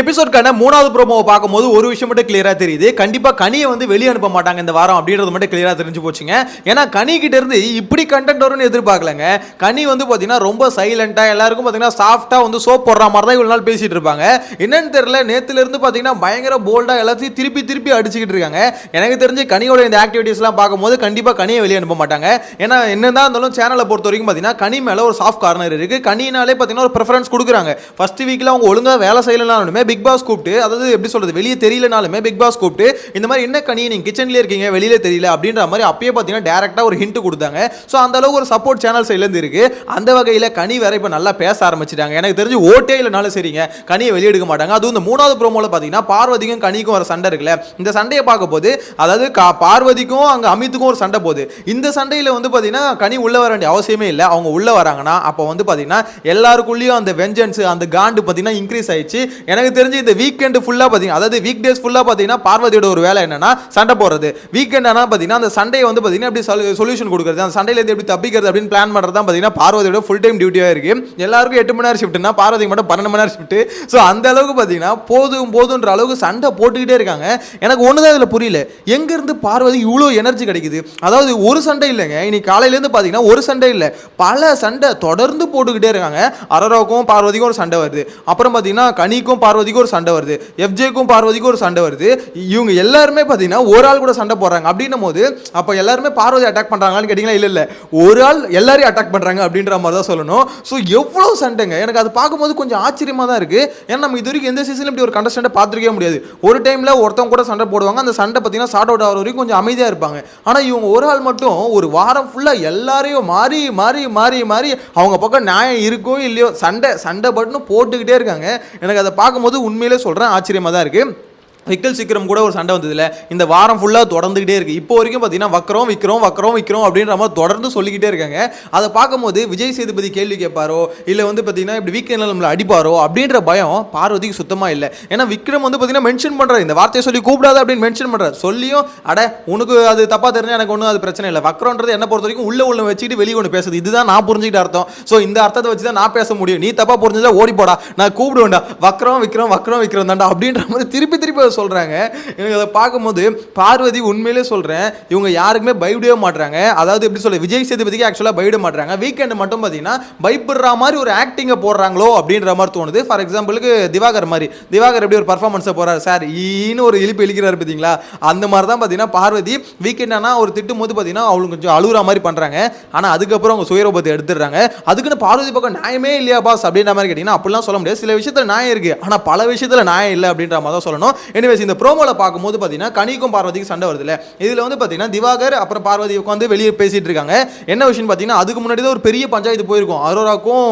எபிசோட்கான மூணாவது ப்ரோமோவை பார்க்கும்போது ஒரு விஷயம் மட்டும் கிளியராக தெரியுது. கண்டிப்பாக கனியை வந்து வெளியே அனுப்ப மாட்டாங்க இந்த வாரம் அப்படின்றது மட்டும் கிளியராக தெரிஞ்சு போச்சுங்க. ஏன்னா கனி கிட்ட இருந்து இப்படி கண்டென்ட் வரும்னு எதிர்பார்க்கலங்க. கனி வந்து பார்த்தீங்கன்னா ரொம்ப சைலண்ட்டாக எல்லாருக்கும் பார்த்தீங்கன்னா சாஃப்ட்டாக வந்து சோப் போடுற மாதிரி தான் இவ்வளோ நாள் பேசிட்டு இருப்பாங்க. என்னன்னு தெரியல நேற்றுலேருந்து பார்த்தீங்கன்னா பயங்கர போல்டாக எல்லாத்தையும் திருப்பி திருப்பி அடிச்சுக்கிட்டு இருக்காங்க. எனக்கு தெரிஞ்சு கனியோட இந்த ஆக்டிவிட்டீஸ்லாம் பார்க்கும்போது கண்டிப்பாக கனியை வெளியே அனுப்ப மாட்டாங்க. ஏன்னா என்னதான் இருந்தாலும் சேனலை பொறுத்த வரைக்கும் பார்த்தீங்கன்னா கனி மேலே ஒரு சாஃப்ட் கார்னர் இருக்குது கனினாலே பார்த்தீங்கன்னா ஒரு ப்ரிஃபரன்ஸ் கொடுக்குறாங்க. ஃபர்ஸ்ட் வீக்கில் அவங்க ஒழுங்காக வேலை செய்யலனாலுமே பிக் பாஸ் கூப்பிட்டு அதாவது எப்படி சொல்றது வெளியே தெரியலனாலுமே பிக் பாஸ் கூப்பிட்டு இந்த மாதிரி என்ன கனி நீங்க கிச்சன்லயே இருக்கீங்க வெளியில தெரியல அப்படின்ற மாதிரி அப்பயே பாத்தீங்கன்னா டேரக்டா ஒரு ஹிண்ட் கொடுத்தாங்க. ஸோ அந்த அளவுக்கு ஒரு சப்போர்ட் சேனல் சைட்ல இருந்து இருக்கு. அந்த வகையில கனி வேற இப்ப நல்லா பேச ஆரம்பிச்சிட்டாங்க. எனக்கு தெரிஞ்சு ஓட்டே இல்லைனாலும் சரிங்க கனியை வெளியெடுக்க மாட்டாங்க. அதுவும் இந்த மூணாவது ப்ரோமோல பாத்தீங்கன்னா பார்வதிக்கும் கனிக்கும் வர சண்டை இருக்குல்ல இந்த சண்டையை பார்க்க போது அதாவது கா- பார்வதிக்கும் அங்க அமித்துக்கும் ஒரு சண்டை போகுது. இந்த சண்டையில வந்து பாத்தீங்கன்னா கனி உள்ள வர வேண்டிய அவசியமே இல்லை. அவங்க உள்ள வராங்கன்னா அப்போ வந்து பாத்தீங்கன்னா எல்லாருக்குள்ளேயும் அந்த வெஞ்சன்ஸ் அந்த காண்டு பாத்தீங்கன்னா இன்க்ரீஸ் ஆயிடுச்சு. எனக்கு தெரிஞ்சு இந்த வீக்கெண்டு ஃபுல்லாக பார்த்தீங்கன்னா அதாவது வீக் டேஸ் ஃபுல்லாக பார்த்தீங்கன்னா பார்வதியோட ஒரு வேலை என்னன்னா சண்டை போடுறது. வீக்கெண்ட் ஆனால் பார்த்தீங்கன்னா அந்த சண்டையை வந்து பார்த்தீங்கன்னா எப்படி சொல்யூஷன் கொடுக்குறது? அந்த சண்டையிலேருந்து எப்படி தப்பிக்கிறது அப்படின்னு பிளான் பண்ணுறது தான் பார்த்தீங்கன்னா பார்வதியோட ஃபுல் டைம் டியூட்டியாக இருக்கு. எல்லாருக்கும் எட்டு மணி நேரம் ஷிஃப்ட்னா பார்வதி மட்டும் பன்னெண்டு மணி நேரம் ஷிஃப்ட் ஸோ அந்த அளவுக்கு பார்த்தீங்கன்னா போதும் போதுன்ற அளவுக்கு சண்டை போட்டுக்கிட்டே இருக்காங்க. எனக்கு ஒன்று தான் இதில் புரியல. எங்கேருந்து பார்வதி இவ்வளோ எனர்ஜி கிடைக்குது? அதாவது ஒரு சண்டை இல்லைங்க. இன்னைக்கு காலையிலேருந்து பார்த்தீங்கன்னா ஒரு சண்டை இல்லை. பல சண்டை தொடர்ந்து போட்டுக்கிட்டே இருக்காங்க. அரரோக்கும் பார்வதிக்கும் ஒரு சண்டை வருது. அப்புறம் பார்த்தீங்கன்னா கனிக்கும் பார்வதி பார்வதிக்கும் ஒரு சண்டை வருது. எஃப்ஜேக்கும் பார்வதிக்கும் ஒரு சண்டை வருது. இவங்க எல்லாருமே பார்த்தீங்கன்னா ஒரு ஆள் கூட சண்டை போடுறாங்க. அப்படின்னும் போது அப்போ எல்லாருமே பார்வதி அட்டாக் பண்றாங்களான்னு கேட்டிங்கன்னா இல்லை இல்லை. ஒரு ஆள் எல்லாரையும் அட்டாக் பண்றாங்க அப்படின்ற மாதிரி தான் சொல்லணும். ஸோ எவ்வளோ சண்டைங்க? எனக்கு அது பார்க்கும்போது கொஞ்சம் ஆச்சரியமாக தான் இருக்குது ஏன்னா நம்ம இது வரைக்கும் எந்த சீசனில் இப்படி ஒரு கண்டஸ்டன்ட் பார்த்துருக்கவே முடியாது. ஒரு டைமில் ஒருத்தவங்க கூட சண்டை போடுவாங்க. அந்த சண்டை பார்த்தீங்கன்னா ஷார்ட் அவுட் ஆகிற வரைக்கும் கொஞ்சம் அமைதியாக இருப்பாங்க. ஆனால் இவங்க ஒரு ஆள் மட்டும் ஒரு வாரம் ஃபுல்லாக எல்லாரையும் மாறி மாறி மாறி மாறி அவங்க பக்கம் நியாயம் இருக்கோ இல்லையோ சண்டை சண்டை பட்டுன்னு போட்டுக்கிட்டே இருக்காங்க. எனக்கு அதை பார்க்கும்போது உண்மையிலே சொல்றேன் ஆச்சரியமா தான் இருக்கு. விக்கல் சீக்கிரம் கூட ஒரு சண்டை வந்ததில்ல இந்த வாரம் ஃபுல்லாக தொடர்ந்துகிட்டே இருக்குது இப்போ வரைக்கும் பார்த்தீங்கன்னா வக்கரம் விக்கிறோம் வக்கரம் விற்கிறோம் அப்படின்ற மாதிரி தொடர்ந்து சொல்லிக்கிட்டே இருக்காங்க. அதை பார்க்கும்போது விஜய் சேதுபதி கேள்வி கேட்பாரோ இல்லை வந்து பார்த்தீங்கன்னா இப்படி வீக்கெண்டில் நம்மளை அடிப்பாரோ அப்படின்ற பயம் பார்வதிக்கு சுத்தமாக இல்லை. ஏன்னா விக்ரம் வந்து பார்த்தீங்கன்னா மென்ஷன் பண்ணுறாரு இந்த வார்த்தையை சொல்லி கூப்பிடாத அப்படின்னு மென்ஷன் பண்ணுறாரு சொல்லியும் அட உனக்கு அது தப்பாக தெரிஞ்சா எனக்கு ஒன்றும் அது பிரச்சனை இல்லை. வக்கரம்ன்றது என்ன பொறுத்த வரைக்கும் உள்ள உள்ள வச்சுக்கிட்டு வெளியே ஒன்று பேசுது. இதுதான் நான் புரிஞ்சுக்கிட்ட அர்த்தம். ஸோ இந்த அர்த்தத்தை வச்சு தான் நான் பேச முடியும். நீ தப்பாக புரிஞ்சதா ஓடி போடா நான் கூப்பிடுவேன்டா. வக்கரம் விக்ரம் வக்கரம் விக்ரம் தாண்டா அப்படின்ற மாதிரி திருப்பி திருப்பி அதை சொல்கிறாங்க எனக்கு அதை பார்க்கும்போது பார்வதி உண்மையிலே சொல்கிறேன் இவங்க யாருக்குமே பயப்படவே மாட்றாங்க. அதாவது எப்படி சொல்ல விஜய் சேதுபதிக்கு ஆக்சுவலாக பயப்பட மாட்றாங்க. வீக்கெண்டு மட்டும் பார்த்தீங்கன்னா பயப்படுற மாதிரி ஒரு ஆக்டிங்கை போடுறாங்களோ அப்படின்ற மாதிரி தோணுது. ஃபார் எக்ஸாம்பிளுக்கு திவாகர் மாதிரி. திவாகர் எப்படி ஒரு பர்ஃபார்மன்ஸை போகிறார் சார் ஈன்னு ஒரு இழிப்பு இழிக்கிறார் பார்த்தீங்களா? அந்த மாதிரி தான் பார்த்தீங்கன்னா பார்வதி வீக்கெண்ட் ஆனால் ஒரு திட்டும் போது பார்த்தீங்கன்னா அவங்க கொஞ்சம் அழுகுற மாதிரி பண்ணுறாங்க ஆனால் அதுக்கப்புறம் அவங்க சுயரூபத்தை எடுத்துடுறாங்க. அதுக்குன்னு பார்வதி பக்கம் நியாயமே இல்லையா பாஸ் அப்படின்ற மாதிரி கேட்டிங்கன்னா அப்படிலாம் சொல்ல முடியாது. சில விஷயத்தில் நியாயம் இருக்குது ஆனால் பல விஷயத்தில் நியாயம் இல்லை அப்படின்ற மாதிரி தான் சொல்லணும். எனிவேஸ் இந்த ப்ரோமோவில் பார்க்கும்போது பார்த்தீங்கன்னா கனிக்கும் பார்வதிக்கும் சண்டை வருதுல்ல. இதில் வந்து பார்த்தீங்கன்னா திவாகர் அப்புறம் பார்வதி உட்காந்து வெளியே பேசிகிட்டு இருக்காங்க. என்ன விஷயம் பார்த்தீங்கன்னா அதுக்கு முன்னாடி தான் ஒரு பெரிய பஞ்சாயத்து போயிருக்கும். அரோராக்கும்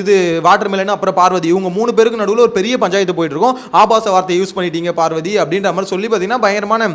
இது வாட்டர் மெலன் அப்புறம் பார்வதி இவங்க மூணு பேருக்கு நடுவில் ஒரு பெரிய பஞ்சாயத்து போயிட்டு இருக்கும். ஆபாச வார்த்தையை யூஸ் பண்ணிட்டீங்க பார்வதி அப்படின்ற மாதிரி சொல்லி பார்த்தீங்கன்னா பயங்கரமான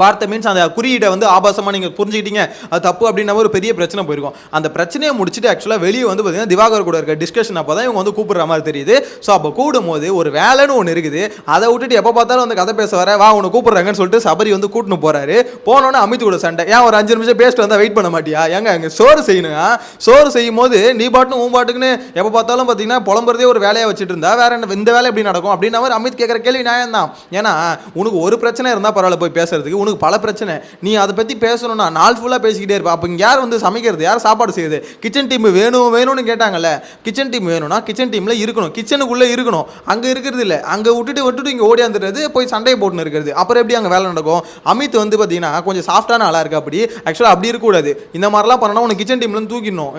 வார்த்தை மீன்ஸ் அந்த குறியீடை வந்து ஆபாசமாக நீங்கள் புரிஞ்சுக்கிட்டீங்க. அது தப்பு அப்படின்னா ஒரு பெரிய பிரச்சனை போயிருக்கும். அந்த பிரச்சனையை முடிச்சுட்டு ஆக்சுவலாக வெளியே வந்து பார்த்தீங்கன்னா திவாகர் கூட இருக்க டிஸ்கஷன் அப்போ தான் இவங்க வந்து கூப்பிடுற மாதிரி தெரியுது. ஸோ அப்போ கூடும் போது ஒரு வேலைன்னு ஒன்று இருக்குது. அதை விட்டுட்டு எப்போ பார்த்தாலும் வந்து கதை பேச வர வா உன்னை கூப்பிட்றாங்கன்னு சொல்லிட்டு சபரி வந்து கூட்டின்னு போகிறாரு போனோன்னே அமித் கூட சண்டை. ஏன் ஒரு அஞ்சு நிமிஷம் பேசிட்டு வந்தால் வெயிட் பண்ண மாட்டியா? ஏங்க அங்கே சோறு செய்யணுங்க? சோறு செய்யும் போது நீ பாட்டுன்னு உன் பாட்டுக்குன்னு எப்போ பார்த்தாலும் பார்த்தீங்கன்னா புலம்புறதே ஒரு வேலையை வச்சுட்டு இருந்தா வேற என்ன இந்த வேலை எப்படி நடக்கும்? அப்படின்னா அமித் கேட்குற கேள்வி நியாயம் தான் ஏன்னா உனக்கு ஒரு பிரச்சனை இருந்தால் பரவாயில்ல போய் பேசுறதுக்கு. உனக்கு பல பிரச்சனை. நீ அதை பற்றி பேசணும்னா நாள் ஃபுல்லாக பேசிக்கிட்டே இருப்ப. அப்போ இங்கே யார் வந்து சமைக்கிறது? யார் சாப்பாடு செய்யுது? கிச்சன் டீம் வேணும் வேணும்னு கேட்டாங்கல்ல. கிச்சன் டீம் வேணும்னா கிச்சன் டீமில் இருக்கணும். கிச்சனுக்குள்ளே இருக்கணும். அங்கே இருக்கிறது இல்லை. அங்கே விட்டுட்டு விட்டுட்டு இங்கே ஓடியாந்துடுறது போய் சண்டையை போட்டுன்னு இருக்கிறது. அப்புறம் எப்படி அங்கே வேலை நடக்கும்? அமித் வந்து பார்த்தீங்கன்னா கொஞ்சம் சாஃப்டான ஆளாக இருக்கு அப்படி. ஆக்சுவலாக அப்படி இருக்கக்கூடாது. இந்த மாதிரிலாம் பண்ணனா உனக்கு கிச்சன் டீம்லேருந்து தூக்கிடணும்.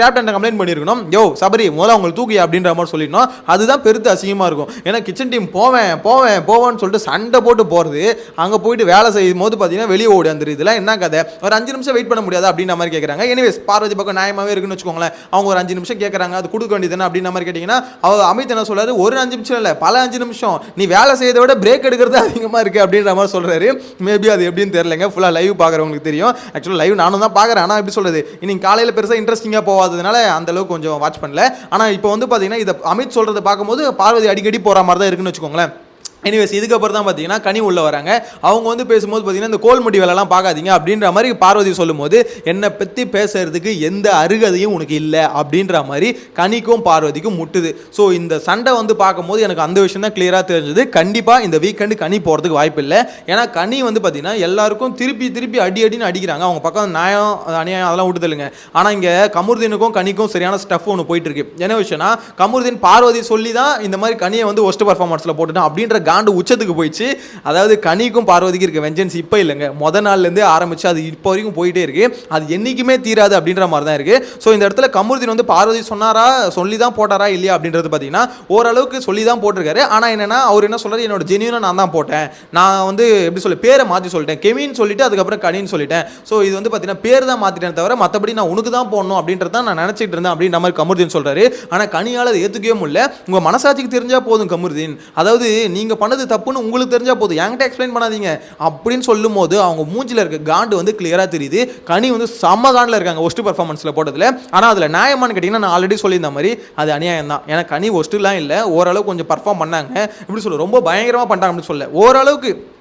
கேப்டன் கம்ப்ளைண்ட் பண்ணியிருக்கணும். யோ சபரி முதல்ல அவங்களுக்கு தூக்கி அப்படின்ற மாதிரி சொல்லிடணும். அதுதான் பெருத்து அசிங்கமாக இருக்கும். ஏன்னா கிச்சன் டீம் போவேன் போவேன் போவேன்னு சொல்லிட்டு சண்டை போட்டு போகிறது அங்கே போயிட்டு வேலை செய்யும் போது பார்த்தீங்கன்னா வெளியே ஓடி வந்துரு இதெல்லாம். என்ன கதை? ஒரு அஞ்சு நிமிஷம் வெயிட் பண்ண முடியாது அப்படின்ற மாதிரி கேட்குறாங்க எனிவேஸ் பார்வதி பக்கம் நியாயமாகவே இருக்குன்னு வச்சுக்கோங்களேன். அவங்க ஒரு அஞ்சு நிமிஷம் கேட்குறாங்க அது கொடுக்க வேண்டியது அப்படின்ற மாதிரி கேட்டிங்கன்னா அவர் அமித் என்ன சொல்றாரு? ஒரு அஞ்சு நிமிஷம் இல்லை பல அஞ்சு நிமிஷம். நீ வேலை செய்யறதை விட பிரேக் எடுக்கிறது அதிகமாக இருக்குது அப்படின்ற மாதிரி சொல்கிறாரு மேபி அது எப்படின்னு தெரியலங்க. ஃபுல்லாக லைவ் பார்க்குறவங்களுக்கு தெரியும். ஆக்சுவலாக லைவ் நானும் தான் பார்க்குறேன். ஆனால் எப்படி சொல்கிறது இன்னைக்கு காலையில் பெருசாக இன்ட்ரெஸ்டிங்காக போகாததுனால அந்த அளவுக்கு கொஞ்சம் வாட்ச் பண்ணல. ஆனால் இப்போ வந்து பார்த்தீங்கன்னா இதை அமித் சொல்கிறத பார்க்கும்போது பார்வதி அடிக்கடி போகிற மாதிரி தான் இருக்குன்னு வச்சுக்கோங்களேன். எனிவேஸ் இதுக்கப்புறம் தான் பார்த்தீங்கன்னா கனி உள்ள வராங்க. அவங்க வந்து பேசும்போது பார்த்தீங்கன்னா இந்த கோல்முடி வேலைலாம் பார்க்காதீங்க. அப்படின்ற மாதிரி பார்வதி சொல்லும்போது என்னை பற்றி பேசுறதுக்கு எந்த அருகதையும் உனக்கு இல்லை. அப்படின்ற மாதிரி கனிக்கும் பார்வதிக்கும் முட்டுது. ஸோ இந்த சண்டை வந்து பார்க்கும்போது எனக்கு அந்த விஷயம் தான் கிளியராக தெரிஞ்சது. கண்டிப்பாக இந்த வீக்கெண்டு கனி போகிறதுக்கு வாய்ப்பு இல்லை. ஏன்னா கனி வந்து பார்த்தீங்கன்னா எல்லாருக்கும் திருப்பி திருப்பி அடி அடின்னு அடிக்கிறாங்க. அவங்க பக்கம் நியாயம் அநியாயம் அதெல்லாம் விட்டுதலுங்க ஆனால் இங்கே கமுருதீனுக்கும் கனிக்கும் சரியான ஸ்டஃப் ஒன்று போயிட்டு இருக்கு. என்ன விஷயம்னா கமுருதீன் பார்வதி சொல்லி தான் இந்த மாதிரி கனியை வந்து ஒஸ்ட் பர்ஃபார்மன்ஸில் போட்டுட்டான் அப்படின்ற காண்டு உச்சத்துக்கு போயிடுச்சு. அதாவது கனிக்கும் பார்வதிக்கு இருக்க வெஞ்சன்ஸ் இப்போ இல்லைங்க. முத நாள்லேருந்து ஆரம்பிச்சு அது இப்போ வரைக்கும் போயிட்டே இருக்கு. அது என்றைக்குமே தீராது அப்படின்ற மாதிரி தான் இருக்குது ஸோ இந்த இடத்துல கமுருதீன் வந்து பார்வதி சொன்னாரா சொல்லி தான் போட்டாரா இல்லையா அப்படின்றது பார்த்தீங்கன்னா ஓரளவுக்கு சொல்லி தான் போட்டிருக்காரு. ஆனால் என்னென்னா அவர் என்ன சொல்றாரு என்னோட ஜெனியூனாக நான் தான் போட்டேன். நான் வந்து எப்படி சொல்லி பேரை மாற்றி சொல்லிட்டேன். கெமின்னு சொல்லிட்டு அதுக்கப்புறம் கனின்னு சொல்லிட்டேன். ஸோ இது வந்து பார்த்தீங்கன்னா பேர் தான் மாற்றிட்டேன் தவிர மற்றபடி நான் உனக்கு தான் போடணும் அப்படின்றத தான் நான் நினச்சிட்டு இருந்தேன் அப்படின்ற மாதிரி கமருதீன் சொல்கிறாரு ஆனால் கனியால் அதை ஏற்றுக்கவே முடியல. உங்கள் மனசாட்சிக்கு தெரிஞ்சால் போதும் கமருதீன். அதாவது நீங்கள் பண்ணது தப்புன்னு உங்களுக்கு தெரிஞ்சால் போதும். என்கிட்ட எக்ஸ்பிளைன் பண்ணாதீங்க. அப்படின்னு சொல்லும் போது அவங்க மூஞ்சில் இருக்க காண்டு வந்து கிளியராக தெரியுது. கனி வந்து செம்ம காண்டில் இருக்காங்க ஒஸ்ட் பர்ஃபார்மன்ஸில் போட்டதில். ஆனால் அதில் நியாயமானு கேட்டிங்கன்னா நான் ஆல்ரெடி சொல்லியிருந்த மாதிரி அது அநியாயம் தான். ஏன்னா கனி ஒஸ்ட்டுலாம் இல்லை. ஓரளவுக்கு கொஞ்சம் பர்ஃபார்ம் பண்ணாங்க. எப்படி சொல்ல ரொம்ப பயங்கரமாக பண்ணிட்டாங்க அப்படின்னு சொல்ல ஓரளவுக்கு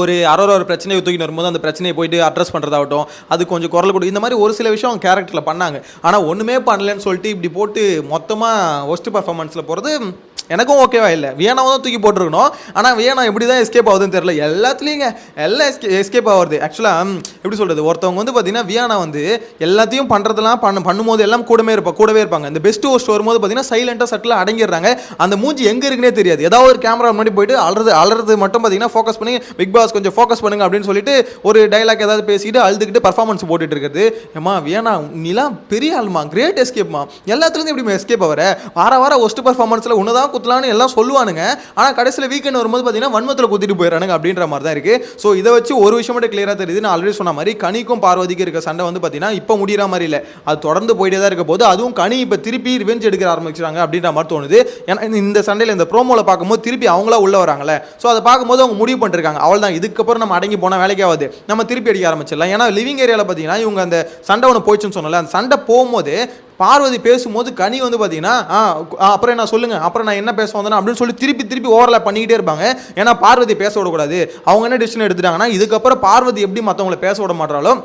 ஒரு அரை ஒரு பிரச்சனையை தூக்கிட்டு வரும்போது அந்த பிரச்சனையை போயிட்டு அட்ரஸ் பண்ணுறதாகட்டும் அது கொஞ்சம் குரல் கொடு இந்த மாதிரி ஒரு சில விஷயம் அவங்க கேரக்டரில் பண்ணாங்க. ஆனால் ஒன்றுமே பண்ணலன்னு சொல்லிட்டு இப்படி போட்டு மொத்தமாக ஒஸ்ட் பர்ஃபார்மன்ஸில் போகிறது எனக்கும் ஓகேவா இல்லை. வியனாவை தான் தூக்கி போட்டிருக்கணும். ஆனால் வியனா எப்படி தான் எஸ்கேப் ஆகுதுன்னு தெரியல. எல்லாத்துலேயுங்க எல்லாம் எஸ்கே எஸ்கேப் ஆகுது ஆக்சுவலாக எப்படி சொல்கிறது ஒருத்தவங்க வந்து பார்த்தீங்கன்னா வியானா வந்து எல்லாத்தையும் பண்ணுறதெல்லாம் பண்ண பண்ணும்போது எல்லாம் கூடவே இருப்பாங்க கூடவே இருப்பாங்க. இந்த பெஸ்ட் ஹோஸ்ட் வரும்போது பார்த்தீங்கன்னா சைலண்ட்டாக சட்டில் அடங்கிடுறாங்க. அந்த மூஞ்சி எங்கே இருக்குன்னே தெரியாது. ஏதாவது ஒரு கேமரா முன்னாடி போயிட்டு அலறது அலறது மட்டும் பார்த்தீங்கன்னா ஃபோக்கஸ் பண்ணி பிக் பாஸ் கொஞ்சம் ஃபோக்கஸ் பண்ணுங்க அப்படின்னு சொல்லிட்டு ஒரு டைலாக் ஏதாவது பேசிட்டு அழுதுகிட்டு பர்ஃபார்மன்ஸ் போட்டுட்டு இருக்குது. ஏமா வேணா நீலாம் பெரிய ஆளுமா கிரேட் எஸ்கேப்மா எல்லாத்துலேருந்து எப்படி எஸ்கேப் ஆகிற வார வாரம் ஒஸ்ட் பர்ஃபார்மன்ஸில் ஒன்று தான் குத்தலான்னு எல்லாம் சொல்லுவானுங்க. ஆனால் கடைசியில் வீக்கெண்ட் வரும்போது பார்த்தீங்கன்னா வன்மத்தில் குத்திட்டு போயிடறானுங்க அப்படின்ற மாதிரி தான் இருக்குது ஸோ இதை வச்சு ஒரு விஷயம் மட்டும் கிளியராக தெரியுது. நான் ஆல்ரெடி சொன்ன மாதிரி கனிக்கும் பார்வதிக்கும் இருக்க சண்டை வந்து பார்த்தீங்கன்னா இப்போ முடிகிற மாதிரி இல்லை. அது தொடர்ந்து போயிட்டே தான் இருக்க போது அதுவும் கனி இப்போ திருப்பி ரிவெஞ்ச் எடுக்க ஆரம்பிச்சிட்டாங்க அப்படின்ற மாதிரி தோணுது. ஏன்னா இந்த- இந்த சண்டையில் இந்த ப்ரோமோவில் பார்க்கும்போது திருப்பி அவங்களா உள்ள வராங்களே ஸோ அதை பார்க்கும்போது அவங்க முடிவு பண்ணிருக்காங்க. அவள் தான் இதுக்கப்புறம் நம்ம அடங்கி போனால் வேலைக்கு ஆகாது. நம்ம திருப்பி அடிக்க ஆரம்பிச்சிடலாம். ஏன்னா லிவிங் ஏரியாவில் பார்த்தீங்கன்னா இவங்க அந்த சண்டை ஒன்று போயிடுச்சுன்னு சொன்னல அந்த சண்டை போகும்போது பார்வதி பேசும்போது கனி வந்து பார்த்தீங்கன்னா அப்புறம் என்ன சொல்லுங்க? அப்புறம் நான் என்ன பேச வந்தேன் அப்படின்னு சொல்லி திருப்பி திருப்பி ஓவரில் பண்ணிக்கிட்டே இருப்பாங்க. ஏன்னா பார்வதி பேச விடக்கூடாது. அவங்க என்ன டிசிஷன் எடுத்துட்டாங்கன்னா இதுக்கப்புறம் பார்வதி எப்படி மற்றவங்கள பேச விட மாட்டாலும்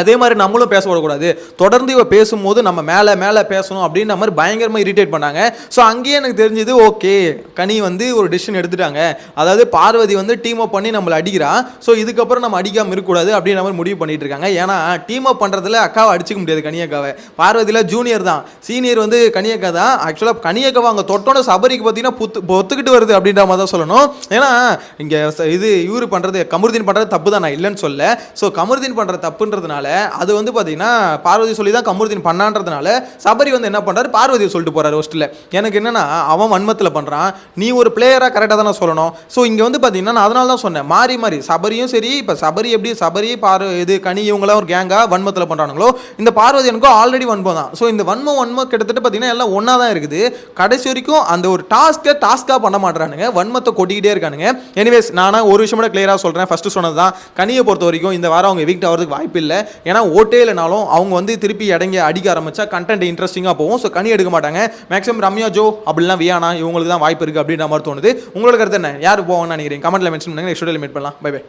அதே மாதிரி நம்மளும் பேச விடக்கூடாது. தொடர்ந்து இவ பேசும்போது நம்ம மேலே மேலே பேசணும் அப்படின்ற மாதிரி பயங்கரமாக இரிட்டேட் பண்ணாங்க. ஸோ அங்கேயே எனக்கு தெரிஞ்சது ஓகே கனி வந்து ஒரு டிசிஷன் எடுத்துட்டாங்க. அதாவது பார்வதி வந்து டீம் அப் பண்ணி நம்மளை அடிக்கிறா. ஸோ இதுக்கப்புறம் நம்ம அடிக்காமல் இருக்கக்கூடாது அப்படின்ற மாதிரி முடிவு பண்ணிட்டு இருக்காங்க. ஏன்னா டீம் அப் பண்ணுறதுல அக்காவை அடிச்சுக்க முடியாது கனியக்காவை. பார்வதியில் ஜூனியர் தான். சீனியர் வந்து கனியக்கா தான். ஆக்சுவலாக கனியக்காவை அங்கே தொட்டோட சபரிக்கு பார்த்தீங்கன்னா புத்து ஒத்துக்கிட்டு வருது அப்படின்ற மாதிரி தான் சொல்லணும். ஏன்னா இங்கே இது இவரு பண்ணுறது கமருதீன் பண்ணுறது தப்பு தான் நான் இல்லைன்னு சொல்ல ஸோ கமருதீன் பண்ணுற தப்புன்றதுனால அது வந்து பார்த்தீங்கன்னா பார்வதி சொல்லி தான் கமருதீன் பண்ணான்றதுனால சபரி வந்து என்ன பண்ணுறாரு பார்வதியை சொல்லிட்டு போறாரு ஹோஸ்ட்டில் எனக்கு என்னென்னா அவன் வன்மத்தில் பண்ணுறான் நீ ஒரு பிளேயராக கரெக்டாக தானே சொல்லணும். ஸோ இங்கே வந்து பார்த்தீங்கன்னா நான் அதனால தான் சொன்னேன். மாறி மாறி. சபரியும் சரி இப்போ சபரி எப்படி சபரி பார் இது கனி இவங்களாம் ஒரு கேங்காக வன்மத்தில் பண்ணுறானுங்களோ இந்த பார்வதி எனக்கும் ஆல்ரெடி வன்மம் தான். ஸோ இந்த வன்மம் வன்மம் கிட்டத்தட்ட பார்த்தீங்கன்னா எல்லாம் ஒன்றா தான் இருக்குது. கடைசி வரைக்கும் அந்த ஒரு டாஸ்க்கை டாஸ்க்காக பண்ண மாட்றானுங்க வன்மத்தை கொட்டிக்கிட்டே இருக்கானுங்க. எனிவேஸ் நானா ஒரு விஷயம் கூட கிளியராக சொல்கிறேன் ஃபஸ்ட்டு சொன்னது தான் கனியை பொறுத்த வரைக்கும் இந்த வாரம் அவங்க வீக் ஆகிறதுக்கு வாய்ப்பு இல்லை ஏன்னா ஓட்டே இல்லைனாலும் அவங்க வந்து திருப்பி இடங்க அடிக்க ஆரம்பிச்சா கண்டென்ட் இன்ட்ரெஸ்டிங்காக போகும். ஸோ கனி எடுக்க மாட்டாங்க. மேக்ஸிமம் ரம்யா ஜோ அப்படிலாம் வியானா இவங்களுக்கு தான் வாய்ப்பு இருக்குது அப்படின்ற மாதிரி தோணுது. உங்களுக்கு கருத்து என்ன? யார் போவாங்கன்னு நினைக்கிறீங்க? கமெண்ட்டில் மென்ஷன் பண்ணுங்க. நெக்ஸ்ட் மீட் பண்ணலாம். Bye bye